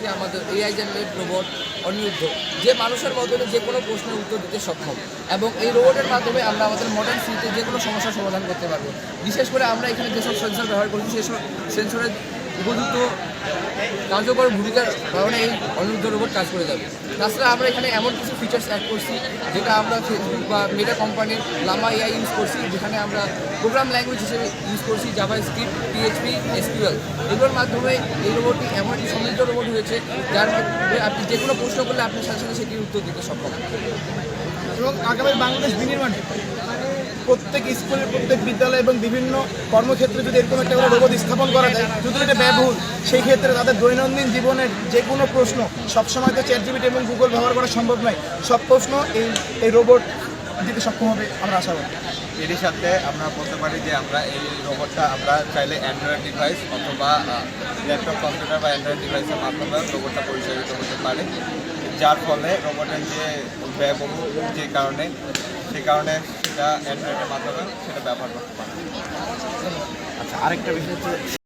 করছি আমাদের AI generate robot Aniruddha. যে মানুষের মধ্যে যে কোনো প্রশ্নের উত্তর দিতে সক্ষম। এবং এই রোবটের মাধ্যমে আমরা আমাদের মডার্ন সিটিতে যে কোনো সমস্যার সমাধান করতে পারব। বিশেষ করে আমরা এখানে যেসব সেন্সর ব্যবহার করছি, সেসব সেন্সরের উপযুক্ত কার্যকর ভূমিকার কারণে এই অনিরুদ্ধ রোবট কাজ করে যাবে। তাছাড়া আমরা এখানে এমন কিছু ফিচার্স অ্যাড করছি, যেটা আমরা ফেসবুক বা মেটা কোম্পানির লামা এআই ইউজ করছি, যেখানে আমরা প্রোগ্রাম ল্যাঙ্গুয়েজ হিসেবে ইউজ করছি জাভা স্ক্রিপ্ট পিএইচপি এসকিউএল এগুলোর মাধ্যমে এই রোবটটি এমন একটি রোবট হয়েছে, যার আপনি যে কোনো প্রশ্ন করলে আপনার সাথে সাথে সেটির উত্তর দিতে সক্ষম এবং আগামী বাংলাদেশ বিনির্মাণে প্রত্যেক স্কুলের প্রত্যেক বিদ্যালয় এবং বিভিন্ন কর্মক্ষেত্রে যদি এরকম একটা রোবট স্থাপন করা যায়, যদি এটা ব্যয়বহুল, সেই ক্ষেত্রে তাদের দৈনন্দিন জীবনের যে কোনো প্রশ্ন সবসময় তো চ্যাট জিবিটি এবং গুগল ব্যবহার করা সম্ভব নয়। সব প্রশ্ন এই এই রোবট দিতে সক্ষম হবে আমরা আশা করি। এরই সাথে আমরা বলতে পারি যে আমরা এই রোবটটা আমরা চাইলে অ্যান্ড্রয়েড ডিভাইস অথবা ল্যাপটপ কম্পিউটার বা অ্যান্ড্রয়েড ডিভাইসের মাধ্যমে রোবটটা পরিচালিত করতে পারে। যার ফলে রোবটের যে ব্যয়বহুল যে কারণে সে কারণে সেটা অ্যান্ড্রয়েডের মাধ্যমে সেটা ব্যবহার করতে পারে। আচ্ছা আরেকটা বিষয় হচ্ছে